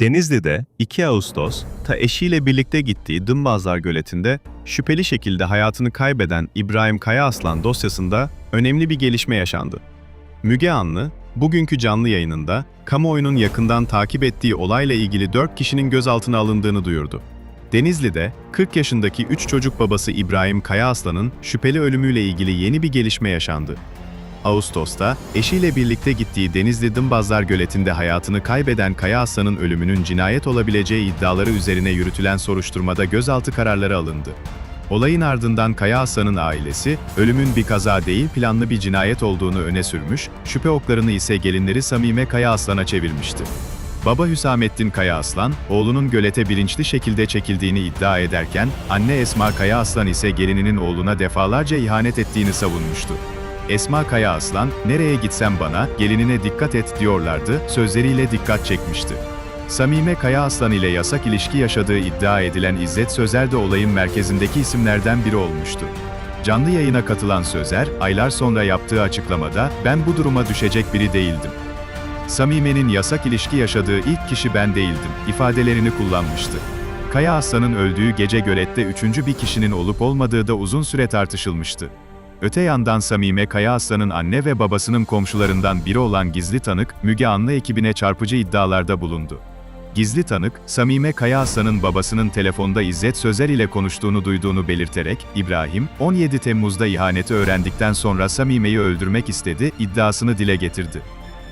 Denizli'de 2 Ağustos, ta eşiyle birlikte gittiği Dımbazlar Göleti'nde şüpheli şekilde hayatını kaybeden İbrahim Kaya Aslan dosyasında önemli bir gelişme yaşandı. Müge Anlı, bugünkü canlı yayınında kamuoyunun yakından takip ettiği olayla ilgili 4 kişinin gözaltına alındığını duyurdu. Denizli'de 40 yaşındaki 3 çocuk babası İbrahim Kaya Aslan'ın şüpheli ölümüyle ilgili yeni bir gelişme yaşandı. Ağustos'ta eşiyle birlikte gittiği Denizli Dımbazlar Göleti'nde hayatını kaybeden Kaya Aslan'ın ölümünün cinayet olabileceği iddiaları üzerine yürütülen soruşturmada gözaltı kararları alındı. Olayın ardından Kaya Aslan'ın ailesi, ölümün bir kaza değil planlı bir cinayet olduğunu öne sürmüş, şüphe oklarını ise gelinleri Samime Kaya Aslan'a çevirmişti. Baba Hüsamettin Kaya Aslan, oğlunun gölete bilinçli şekilde çekildiğini iddia ederken, anne Esma Kaya Aslan ise gelininin oğluna defalarca ihanet ettiğini savunmuştu. Esma Kaya Aslan, nereye gitsem bana, gelinine dikkat et diyorlardı, sözleriyle dikkat çekmişti. Samime Kaya Aslan ile yasak ilişki yaşadığı iddia edilen İzzet Sözer de olayın merkezindeki isimlerden biri olmuştu. Canlı yayına katılan Sözer, aylar sonra yaptığı açıklamada, ben bu duruma düşecek biri değildim. Samime'nin yasak ilişki yaşadığı ilk kişi ben değildim, ifadelerini kullanmıştı. Kaya Aslan'ın öldüğü gece gölette üçüncü bir kişinin olup olmadığı da uzun süre tartışılmıştı. Öte yandan Samime Kaya Aslan'ın anne ve babasının komşularından biri olan gizli tanık, Müge Anlı ekibine çarpıcı iddialarda bulundu. Gizli tanık, Samime Kaya Aslan'ın babasının telefonda İzzet Sözer ile konuştuğunu duyduğunu belirterek, İbrahim, 17 Temmuz'da ihaneti öğrendikten sonra Samime'yi öldürmek istedi, iddiasını dile getirdi.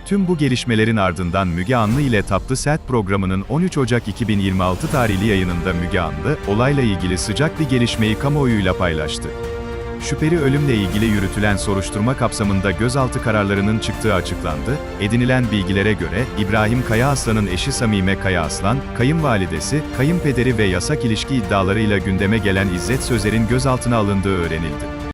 Tüm bu gelişmelerin ardından Müge Anlı ile Tatlı Sert programının 13 Ocak 2026 tarihli yayınında Müge Anlı, olayla ilgili sıcak bir gelişmeyi kamuoyuyla paylaştı. Şüpheli ölümle ilgili yürütülen soruşturma kapsamında gözaltı kararlarının çıktığı açıklandı. Edinilen bilgilere göre İbrahim Kaya Aslan'ın eşi Samime Kaya Aslan, kayınvalidesi, kayınpederi ve yasak ilişki iddialarıyla gündeme gelen İzzet Sözer'in gözaltına alındığı öğrenildi.